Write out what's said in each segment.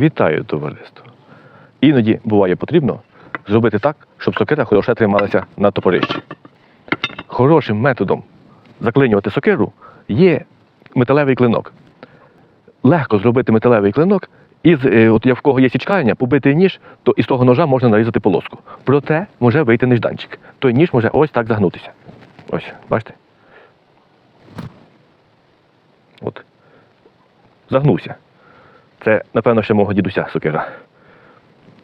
Вітаю, товариство. Іноді буває потрібно зробити так, щоб сокира хороше трималася на топорищі. Хорошим методом заклинювати сокиру є металевий клинок. Легко зробити металевий клинок, і е, от як в кого є січкання, побити ніж, то із того ножа можна нарізати полоску. Проте може вийти нежданчик. Той ніж може ось так загнутися. Ось, бачите? От. Загнувся. Це, напевно, ще мого дідуся сокира.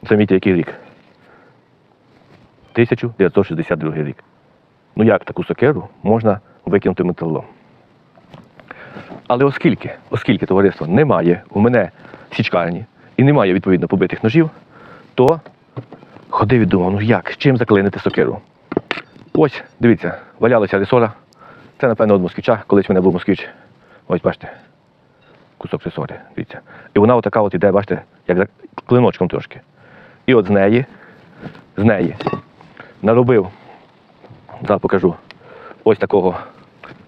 Замітьте, який рік. 1962 рік. Ну як таку сокиру можна викинути металолом? Але оскільки, оскільки товариство немає у мене січкарні і немає відповідно побитих ножів, то ходив і думав, ну як, чим заклинити сокиру? Ось, дивіться, валялася ресора. Це, напевно, від москвича, колись в мене був москвич. Ось бачите, кусок ресори, дивіться. І вона отака от іде, бачите, як за клиночком трошки. І от з неї, з неї наробив, зараз покажу, ось такого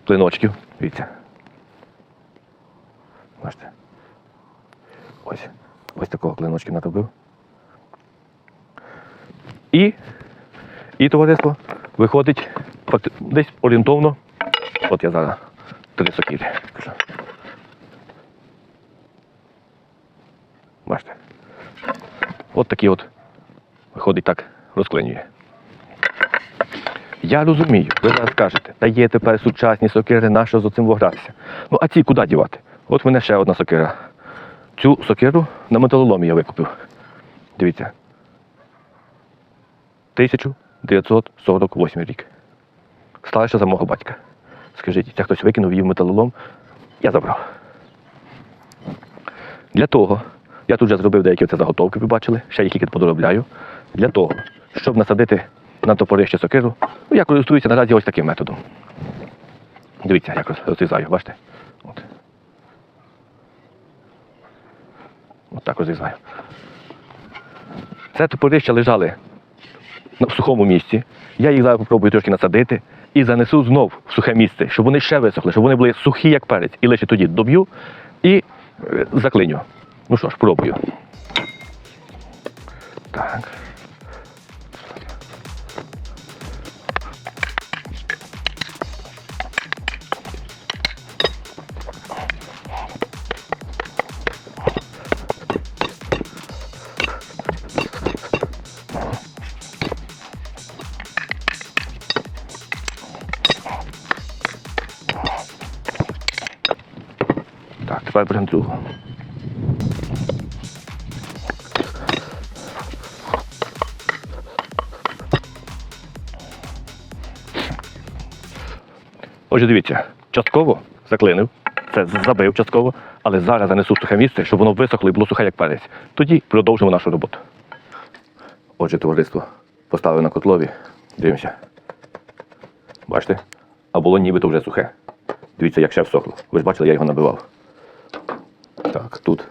клиночків. Дивіться. Бачите? Ось. Ось такого клиночки наробив. І, і товариство виходить десь орієнтовно. От я зараз три сокири. Бачите? От такі от виходить так, розклинює. Я розумію, ви зараз скажете, та є тепер сучасні сокири, нащо з цим вогратися? Ну а ці куди дівати? От в мене ще одна сокира. Цю сокиру на металоломі я викупив. Дивіться. 1948 рік. Старша за мого батька. Скажіть, це хтось викинув її в металолом? Я забрав. Для того, я тут вже зробив деякі оце заготовки, ви бачили, ще їх тільки подоробляю. Для того, щоб насадити на топорище сокиру, ну, я користуюся наразі ось таким методом. Дивіться, як розрізаю, бачите? От. От так розрізаю. Це топорища лежали в сухому місці. Я їх зараз спробую трошки насадити і занесу знов в сухе місце, щоб вони ще висохли, щоб вони були сухі, як перець. І лише тоді доб'ю і е, заклиню. Ну що ж, пробую. Так. Так, тепер беремо другу. Отже, дивіться, частково заклинив, це забив частково, але зараз занесу сухе місце, щоб воно висохло і було сухе, як перець. Тоді продовжимо нашу роботу. Отже, товариство поставив на котлові. Дивимося. Бачите? А було нібито вже сухе. Дивіться, як ще всохло. Ви ж бачили, я його набивав. Так, тут.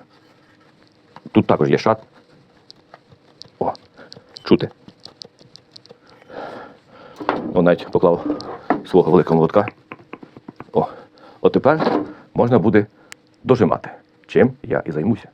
Тут також є шат. О, чути. О, навіть поклав свого великого молотка. О, от тепер можна буде дожимати. Чим я і займуся.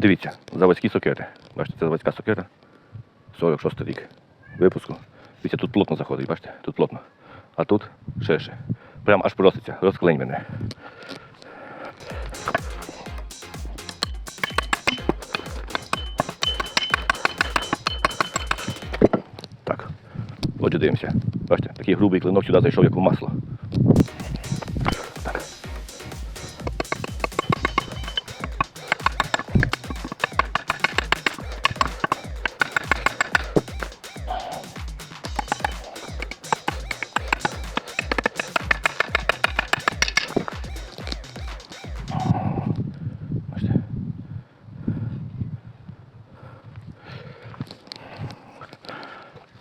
Дивіться, заводські сокири. Бачите, це заводська сокира. 46 рік випуску. Дивіться, тут плотно заходить, бачите? Тут плотно. А тут ширше. Прям аж проситься, розклинь мене. Так. Отже, дивимося. Бачите, такий грубий клинок сюди зайшов, як у масло.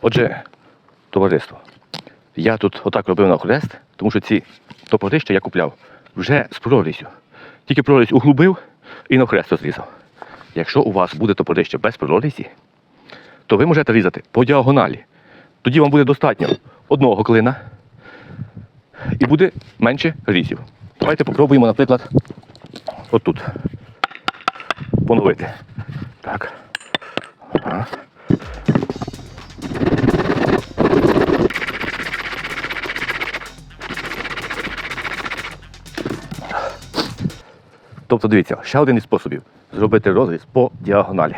Отже, товариство, я тут отак робив на хрест, тому що ці топорища я купляв вже з прорізю. Тільки прорізь углубив і на хрест розрізав. Якщо у вас буде топорище без прорізі, то ви можете різати по діагоналі. Тоді вам буде достатньо одного клина і буде менше різів. Давайте попробуємо, наприклад, отут. Поновити. Так. Ага. Тобто, дивіться, ще один із способів зробити розріз по діагоналі.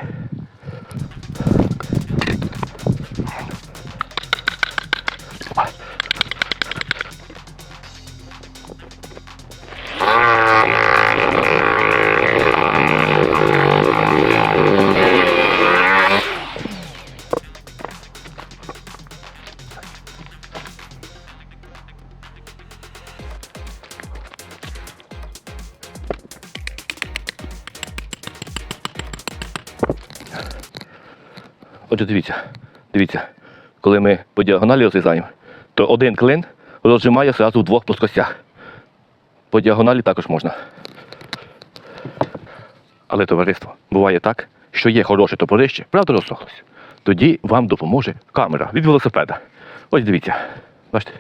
Отже, дивіться, дивіться, коли ми по діагоналі розрізаємо, то один клин розжимає одразу в двох плоскостях. По діагоналі також можна. Але товариство, буває так, що є хороше топорище, правда розсохлося. Тоді вам допоможе камера від велосипеда. Ось дивіться. Бачите?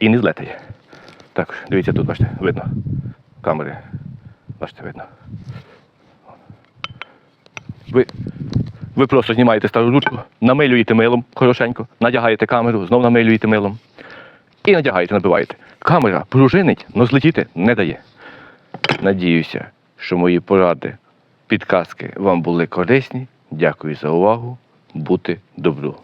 І не злетає. Так, дивіться тут, бачите, видно. Камери. Бачите, видно. Ви, ви просто знімаєте стару ручку, намилюєте милом хорошенько, надягаєте камеру, знов намилюєте милом і надягаєте, набиваєте. Камера пружинить, але злетіти не дає. Надіюся, що мої поради, підказки вам були корисні. Дякую за увагу. Бути добру.